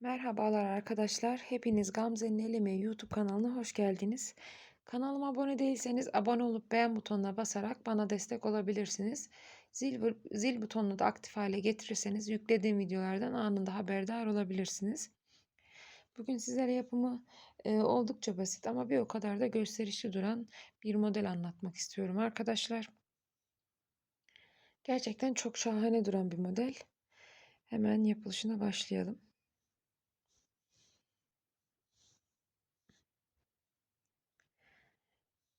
Merhabalar arkadaşlar. Hepiniz Gamze'nin Elimi YouTube kanalına hoş geldiniz. Kanalıma abone değilseniz abone olup beğen butonuna basarak bana destek olabilirsiniz. Zil, zil butonunu da aktif hale getirirseniz yüklediğim videolardan anında haberdar olabilirsiniz. Bugün sizlere yapımı e, oldukça basit ama bir o kadar da gösterişli duran bir model anlatmak istiyorum arkadaşlar. Gerçekten çok şahane duran bir model. Hemen yapılışına başlayalım.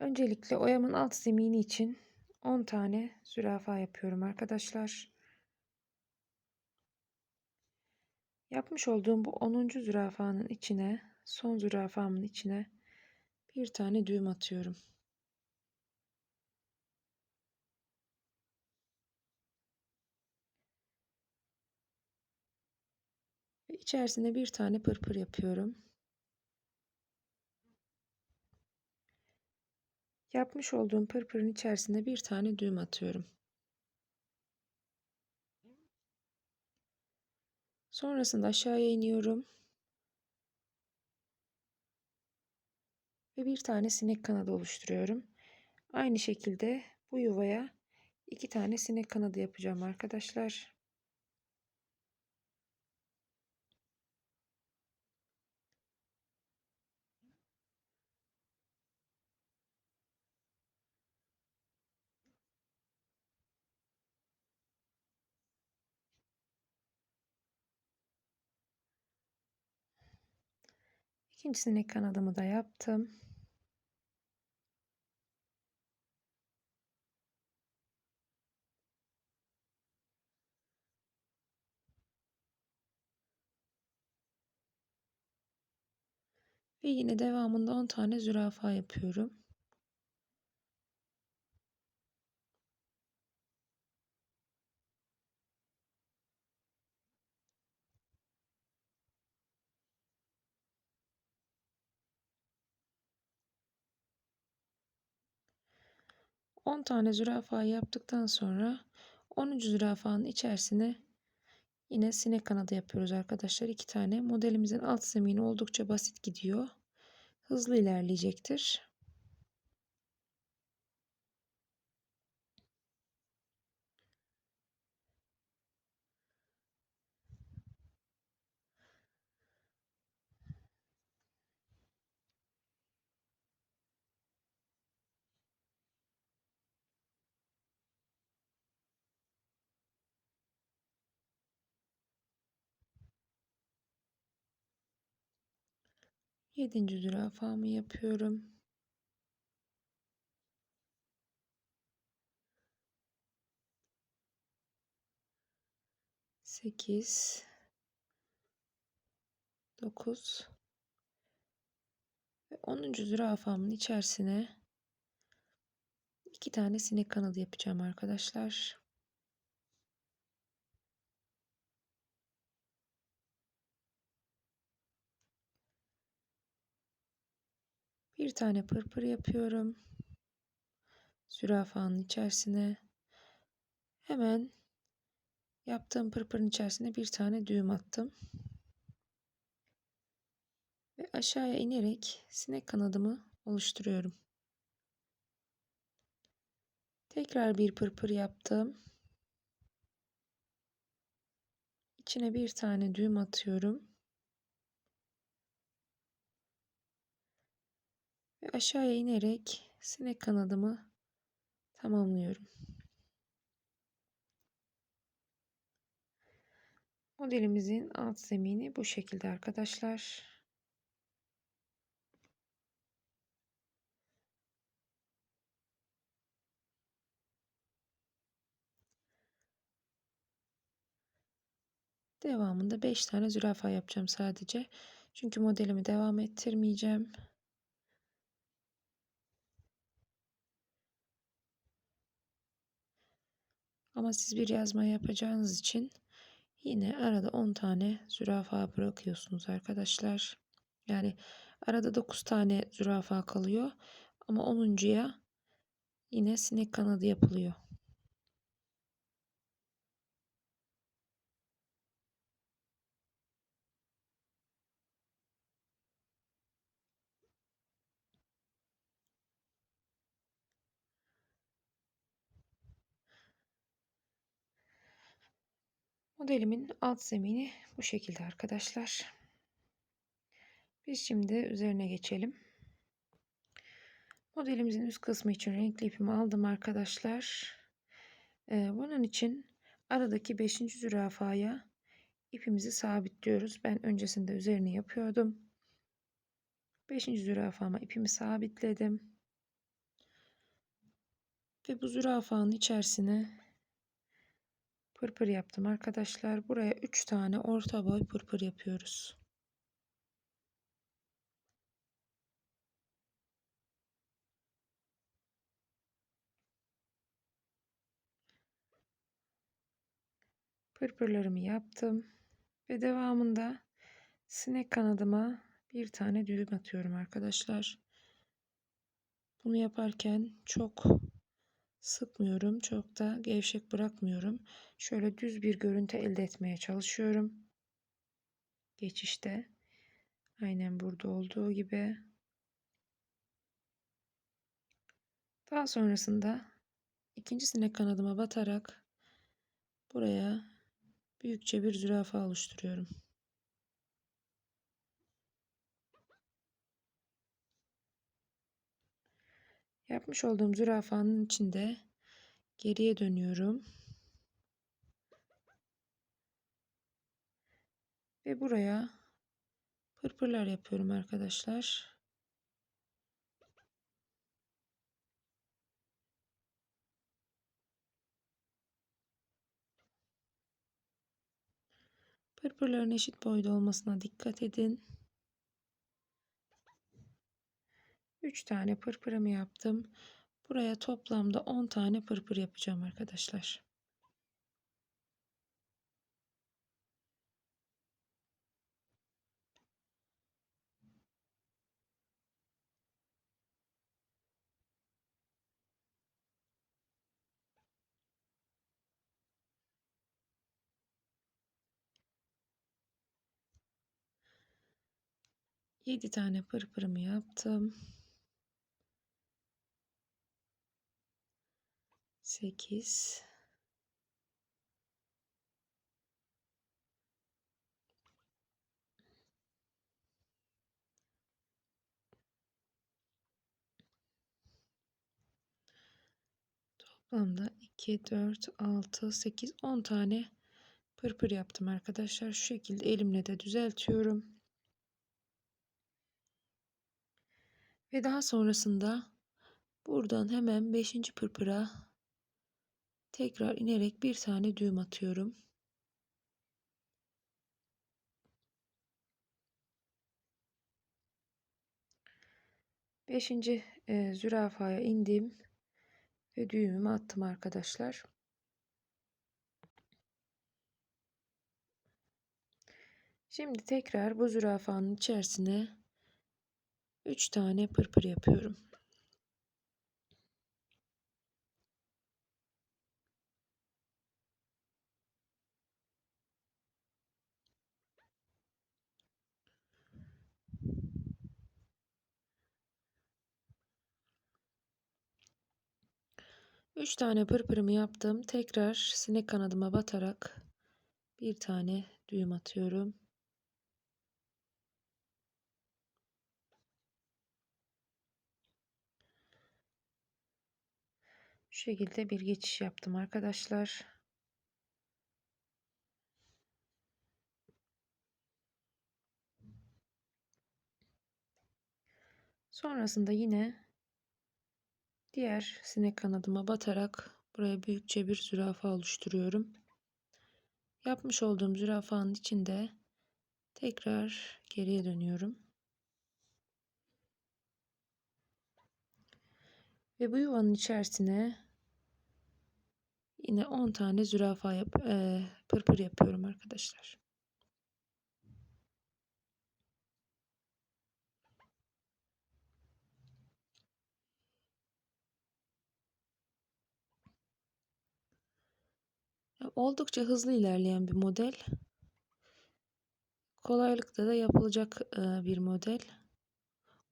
Öncelikle oyamın alt zemini için 10 tane zürafa yapıyorum arkadaşlar. Yapmış olduğum bu 10. zürafanın içine, son zürafamın içine bir tane düğüm atıyorum. Ve içerisine bir tane pırpır yapıyorum. Yapmış olduğum pırpırın içerisine bir tane düğüm atıyorum. Sonrasında aşağıya iniyorum. Ve bir tane sinek kanadı oluşturuyorum. Aynı şekilde bu yuvaya iki tane sinek kanadı yapacağım arkadaşlar. İkinci sinek kanadımı da yaptım. Ve yine devamında 10 tane zürafa yapıyorum. On tane zürafa yaptıktan sonra 10. zürafanın içerisine yine sinek kanadı yapıyoruz arkadaşlar. iki tane. Modelimizin alt zemini oldukça basit gidiyor. Hızlı ilerleyecektir. Yedinci zürafamı yapıyorum. Sekiz. Dokuz. Ve onuncu zürafamın içerisine iki tane sinek kanadı yapacağım arkadaşlar. Bir tane pırpır yapıyorum. Zürafanın içerisine hemen yaptığım pırpırın içerisine bir tane düğüm attım. Ve aşağıya inerek sinek kanadımı oluşturuyorum. Tekrar bir pırpır yaptım. İçine bir tane düğüm atıyorum. Ve aşağıya inerek sinek kanadımı tamamlıyorum. Modelimizin alt zemini bu şekilde arkadaşlar. Devamında 5 tane zürafa yapacağım sadece. Çünkü modelimi devam ettirmeyeceğim. Ama siz bir yazma yapacağınız için yine arada 10 tane zürafa bırakıyorsunuz arkadaşlar. Yani arada 9 tane zürafa kalıyor. Ama 10.ya yine sinek kanadı yapılıyor. Modelimin alt zemini bu şekilde arkadaşlar. Biz şimdi üzerine geçelim. Modelimizin üst kısmı için renkli ipimi aldım arkadaşlar. Ee, bunun için aradaki 5. zürafaya ipimizi sabitliyoruz. Ben öncesinde üzerine yapıyordum. 5. zürafama ipimi sabitledim. Ve bu zürafanın içerisine pırpır yaptım arkadaşlar. Buraya 3 tane orta boy pırpır yapıyoruz. Pırpırlarımı yaptım. Ve devamında sinek kanadıma bir tane düğüm atıyorum arkadaşlar. Bunu yaparken çok sıkmıyorum. Çok da gevşek bırakmıyorum. Şöyle düz bir görüntü elde etmeye çalışıyorum. Geçişte. Aynen burada olduğu gibi. Daha sonrasında ikinci sinek kanadıma batarak buraya büyükçe bir zürafa oluşturuyorum. Yapmış olduğum zürafanın içinde geriye dönüyorum. Ve buraya pırpırlar yapıyorum arkadaşlar. Pırpırların eşit boyda olmasına dikkat edin. 3 tane pırpırımı yaptım. Buraya toplamda 10 tane pırpır yapacağım arkadaşlar. Yedi tane pırpırımı yaptım. 8 Toplamda 2, 4, 6, 8, 10 tane pırpır yaptım arkadaşlar. Şu şekilde elimle de düzeltiyorum. Ve daha sonrasında buradan hemen 5. pırpıra Tekrar inerek bir tane düğüm atıyorum. Beşinci e, zürafaya indim ve düğümümü attım arkadaşlar. Şimdi tekrar bu zürafanın içerisine 3 tane pırpır yapıyorum. 3 tane pırpırımı yaptım. Tekrar sinek kanadıma batarak bir tane düğüm atıyorum. Şu şekilde bir geçiş yaptım arkadaşlar. Sonrasında yine Diğer sinek kanadıma batarak buraya büyükçe bir zürafa oluşturuyorum. Yapmış olduğum zürafanın içinde tekrar geriye dönüyorum. Ve bu yuvanın içerisine yine 10 tane zürafa yap, e, pırpır yapıyorum arkadaşlar. Oldukça hızlı ilerleyen bir model. Kolaylıkla da yapılacak e, bir model.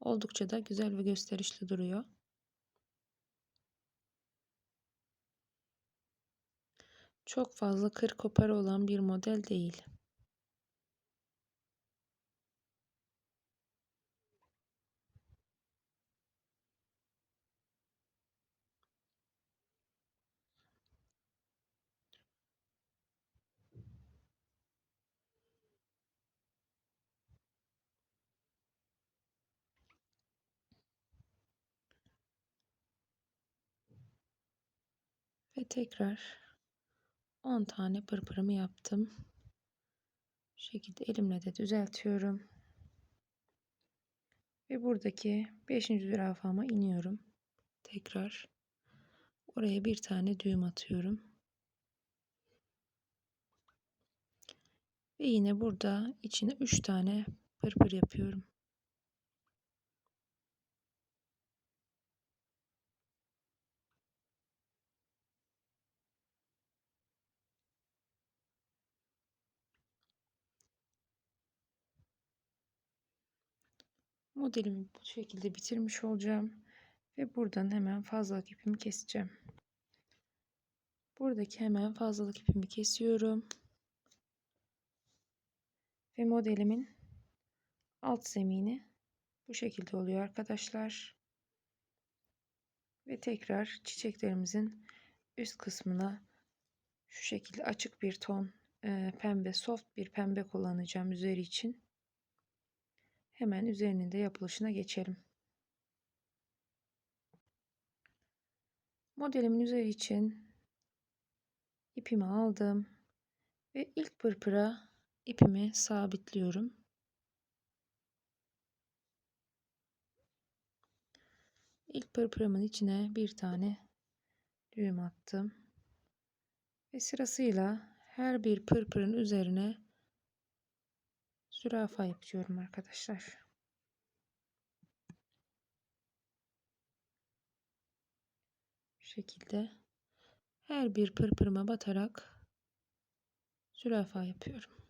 Oldukça da güzel ve gösterişli duruyor. Çok fazla kır kopar olan bir model değil. Tekrar 10 tane pırpırımı yaptım. Bu şekilde elimle de düzeltiyorum. Ve buradaki 5. zürafama iniyorum. Tekrar oraya bir tane düğüm atıyorum. Ve yine burada içine 3 tane pırpır yapıyorum. Modelimi bu şekilde bitirmiş olacağım. Ve buradan hemen fazlalık ipimi keseceğim. Buradaki hemen fazlalık ipimi kesiyorum. Ve modelimin alt zemini bu şekilde oluyor arkadaşlar. Ve tekrar çiçeklerimizin üst kısmına şu şekilde açık bir ton pembe soft bir pembe kullanacağım üzeri için. Hemen üzerinin de yapılışına geçelim. Modelimin üzeri için ipimi aldım ve ilk pırpıra ipimi sabitliyorum. İlk pırpırımın içine bir tane düğüm attım. Ve sırasıyla her bir pırpırın üzerine zürafa yapıyorum arkadaşlar. Bu şekilde her bir pırpırıma batarak zürafa yapıyorum.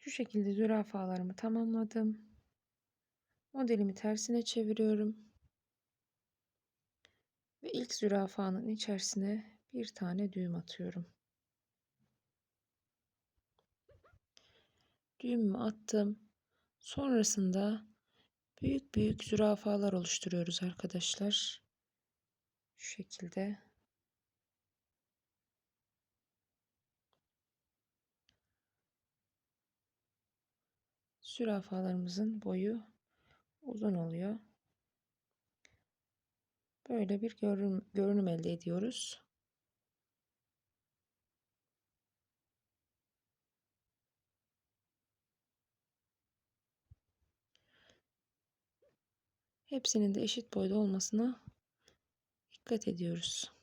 Şu şekilde zürafalarımı tamamladım. Modelimi tersine çeviriyorum. Ve ilk zürafanın içerisine bir tane düğüm atıyorum. Düğümümü attım. Sonrasında büyük büyük zürafalar oluşturuyoruz arkadaşlar. Şu şekilde. Zürafalarımızın boyu uzun oluyor. Böyle bir görünüm, görünüm elde ediyoruz. Hepsinin de eşit boyda olmasına dikkat ediyoruz.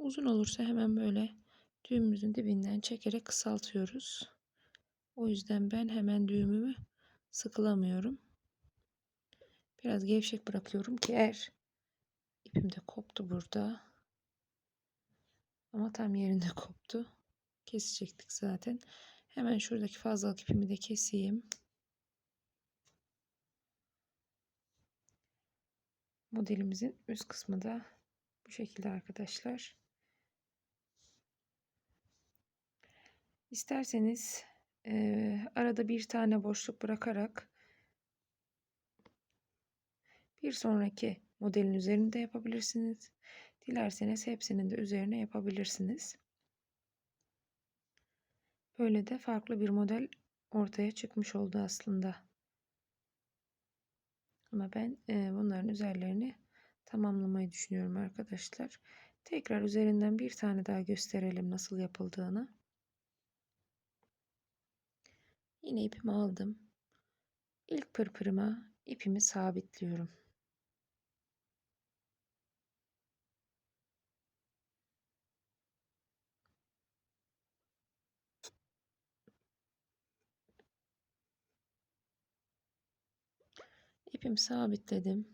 Uzun olursa hemen böyle düğümümüzün dibinden çekerek kısaltıyoruz. O yüzden ben hemen düğümümü sıkılamıyorum. Biraz gevşek bırakıyorum ki eğer ipim de koptu burada. Ama tam yerinde koptu. Kesecektik zaten. Hemen şuradaki fazlalık ipimi de keseyim. Modelimizin üst kısmı da bu şekilde arkadaşlar. İsterseniz e, arada bir tane boşluk bırakarak bir sonraki modelin üzerinde yapabilirsiniz. Dilerseniz hepsinin de üzerine yapabilirsiniz. Böyle de farklı bir model ortaya çıkmış oldu aslında. Ama ben e, bunların üzerlerini tamamlamayı düşünüyorum arkadaşlar. Tekrar üzerinden bir tane daha gösterelim nasıl yapıldığını. Yine ipimi aldım. İlk pırpırıma ipimi sabitliyorum. ipimi sabitledim.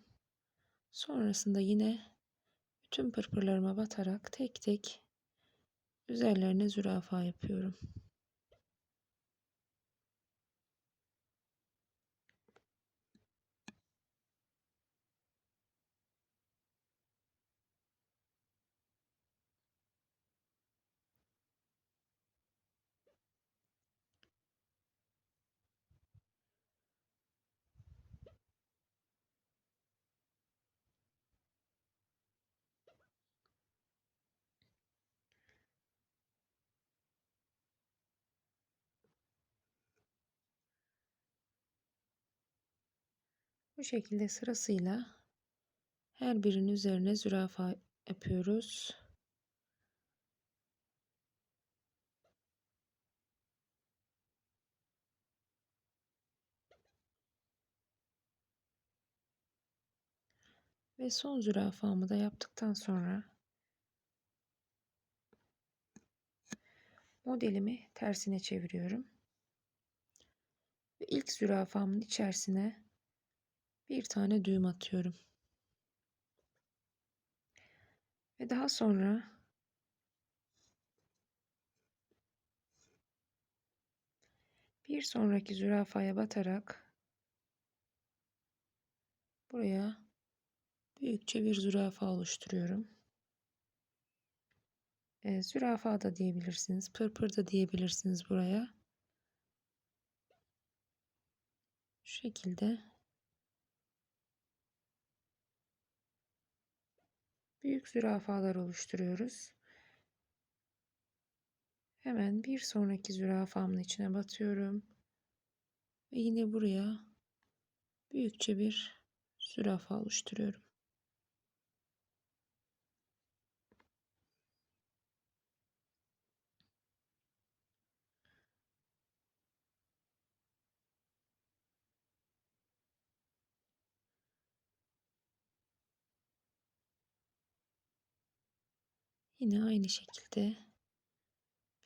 Sonrasında yine bütün pırpırlarıma batarak tek tek üzerlerine zürafa yapıyorum. Bu şekilde sırasıyla her birinin üzerine zürafa yapıyoruz. Ve son zürafamı da yaptıktan sonra modelimi tersine çeviriyorum. Ve ilk zürafamın içerisine bir tane düğüm atıyorum. Ve daha sonra bir sonraki zürafaya batarak buraya büyükçe bir zürafa oluşturuyorum. E, zürafa da diyebilirsiniz, pırpır da diyebilirsiniz buraya. Şu şekilde büyük zürafalar oluşturuyoruz. Hemen bir sonraki zürafamın içine batıyorum. Ve yine buraya büyükçe bir zürafa oluşturuyorum. Yine aynı şekilde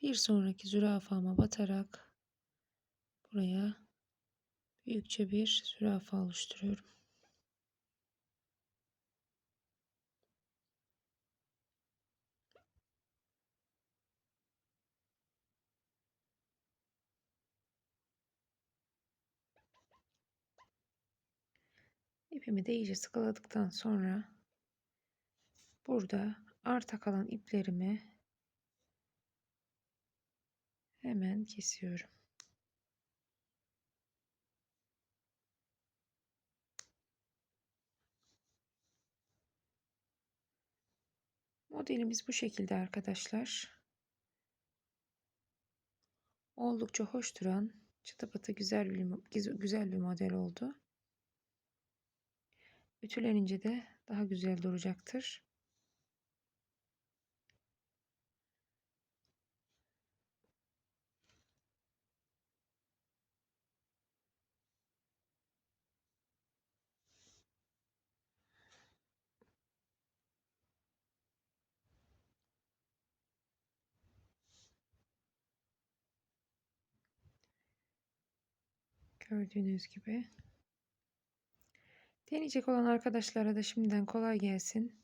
bir sonraki zürafama batarak buraya büyükçe bir zürafa oluşturuyorum. İpimi de iyice sıkıladıktan sonra burada arta kalan iplerimi hemen kesiyorum. Modelimiz bu şekilde arkadaşlar. Oldukça hoş duran, çıtı pıtı güzel bir, güzel bir model oldu. Ütülenince de daha güzel duracaktır. Gördüğünüz gibi. Deneyecek olan arkadaşlara da şimdiden kolay gelsin.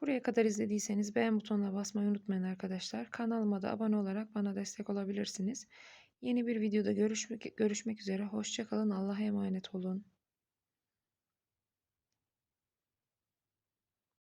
Buraya kadar izlediyseniz beğen butonuna basmayı unutmayın arkadaşlar. Kanalıma da abone olarak bana destek olabilirsiniz. Yeni bir videoda görüşmek, görüşmek üzere. Hoşçakalın. Allah'a emanet olun.